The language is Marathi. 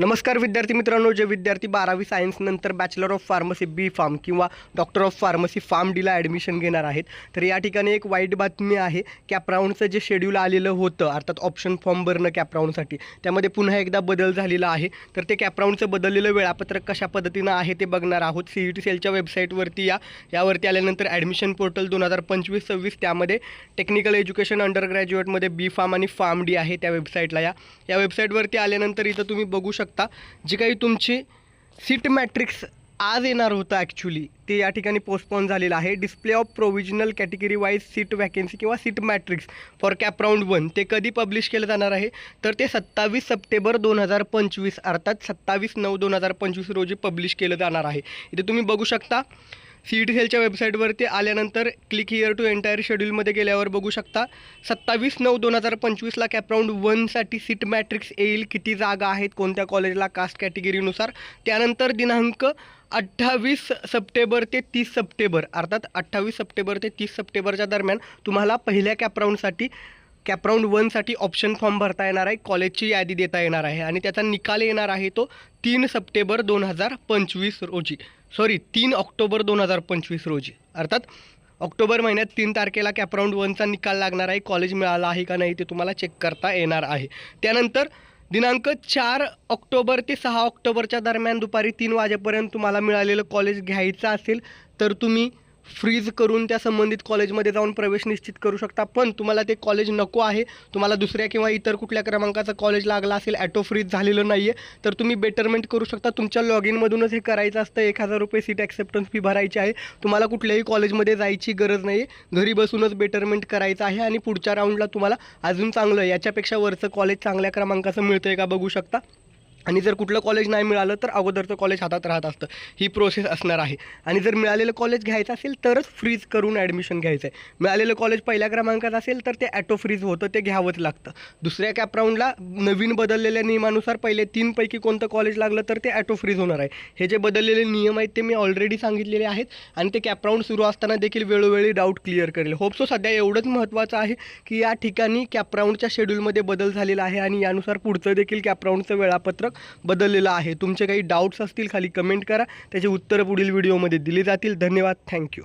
नमस्कार विद्यार्थी मित्रांनो जे विद्यार्थी बारावी सायन्स नंतर bachelor of pharmacy B pharm किंवा डॉक्टर ऑफ फार्मसी फार्म डीला ॲडमिशन घेणार आहेत. तर या ठिकाणी एक वाईट बातमी आहे कॅपराऊंडचं जे शेड्यूल आलेलं होतं अर्थात ऑप्शन फॉर्म भरणं कॅपराऊंडसाठी त्यामध्ये पुन्हा एकदा बदल झालेला आहे. तर ते कॅपराऊंडचं बदललेलं वेळापत्रक कशा पद्धतीनं आहे ते बघणार आहोत. सी ई टी सेलच्या वेबसाईटवरती या. यावरती आल्यानंतर ॲडमिशन पोर्टल दोन हजार पंचवीस सव्वीस त्यामध्ये टेक्निकल एज्युकेशन अंडर ग्रॅज्युएटमध्ये बी फार्म आणि फार्म डी आहे त्या वेबसाईटला या. या वेबसाईटवरती आल्यानंतर इथं तुम्ही बघू शकता जी काही तुमची सीट मॅट्रिक्स आज येणार होतं ॲक्च्युली ते या ठिकाणी पोस्टपोन झालेलं आहे. Display of provisional category wise seat vacancy किंवा seat matrix for CAP round one ते कधी पब्लिश केलं जाणार आहे? तर ते सत्तावीस सप्टेंबर दोन हजार पंचवीस अर्थात सत्तावीस नऊ दोन हजार पंचवीस रोजी पब्लिश केलं जाणार आहे. इथे तुम्ही बघू शकता सी ई टी सेलच्या वेबसाईटवरती आल्यानंतर क्लिक हिअर टू एंटायर शेड्यूलमध्ये गेल्यावर बघू शकता. सत्तावीस नऊ दोन हजार पंचवीसला कॅपराऊंड वनसाठी सीट मॅट्रिक्स येईल. किती जागा आहेत कोणत्या कॉलेजला कास्ट कॅटेगरीनुसार त्यानंतर दिनांक अठ्ठावीस सप्टेंबर ते तीस सप्टेंबर. अर्थात अठ्ठावीस सप्टेंबर ते तीस सप्टेंबरच्या दरम्यान तुम्हाला पहिल्या कॅपराऊंडसाठी कॅपराऊंड वनसाठी ऑप्शन फॉर्म भरता येणार आहे. कॉलेजची यादी देता येणार आहे. आणि त्याचा निकाल येणार आहे तो तीन सप्टेंबर दोन हजार पंचवीस रोजी. सॉरी तीन ऑक्टोबर दोन हजार पंचवीस रोजी. अर्थात ऑक्टोबर महिन्यात तीन तारखेला कॅपराऊंड वनचा निकाल लागणार आहे. कॉलेज मिळाला आहे का नाही ते तुम्हाला चेक करता येणार आहे. त्यानंतर दिनांक चार ऑक्टोबर ते सहा ऑक्टोबरच्या दरम्यान दुपारी तीन वाजेपर्यंत तुम्हाला मिळालेलं कॉलेज घ्यायचं असेल तर तुम्ही फ्रीज करून त्या संबंधित कॉलेजमध्ये जाऊन प्रवेश निश्चित करू शकता. पण तुम्हाला ते कॉलेज नको आहे. तुम्हाला दुसऱ्या किंवा इतर कुठल्या क्रमांकाचं कॉलेज लागला असेल ॲटो फ्रीज झालेलं नाही आहे तर तुम्ही बेटरमेंट करू शकता. तुमच्या लॉग इनमधूनच हे करायचं असतं. एक हजार रुपये सीट ॲक्सेप्टन्स फी भरायची आहे. तुम्हाला कुठल्याही कॉलेजमध्ये जायची गरज नाही आहे घरी बसूनच बेटरमेंट करायचं आहे आणि पुढच्या राऊंडला तुम्हाला अजून चांगलं याच्यापेक्षा वरचं कॉलेज चांगल्या क्रमांकाचं मिळतं आहे का बघू शकता. आणि जर कुठलं कॉलेज नाही मिळालं तर अगोदरचं कॉलेज हातात राहत असतं. ही प्रोसेस असणार आहे. आणि जर मिळालेलं कॉलेज घ्यायचं असेल तरच फ्रीज करून ॲडमिशन घ्यायचं आहे. मिळालेलं कॉलेज पहिल्या क्रमांकात असेल तर ते ॲटो फ्रीज होतं ते घ्यावंच लागतं. दुसऱ्या कॅप राऊंडला नवीन बदललेल्या नियमानुसार पहिले तीनपैकी कोणतं कॉलेज लागलं तर ते ॲटो फ्रीज होणार आहे. हे जे बदललेले नियम आहेत ते मी ऑलरेडी सांगितलेले आहेत आणि ते कॅप राऊंड सुरू असताना देखील वेळोवेळी डाऊट क्लिअर करेल. होप सो सध्या एवढंच महत्त्वाचं आहे की या ठिकाणी कॅप राऊंडच्या शेड्यूलमध्ये बदल झालेला आहे आणि यानुसार पुढचं देखील कॅप राऊंडचं वेळापत्रक बदललेलं आहे. तुमचे काही डाऊट्स असतील खाली कमेंट करा. त्याचे उत्तरं पुढील व्हिडिओमध्ये दिले जातील. धन्यवाद. थँक्यू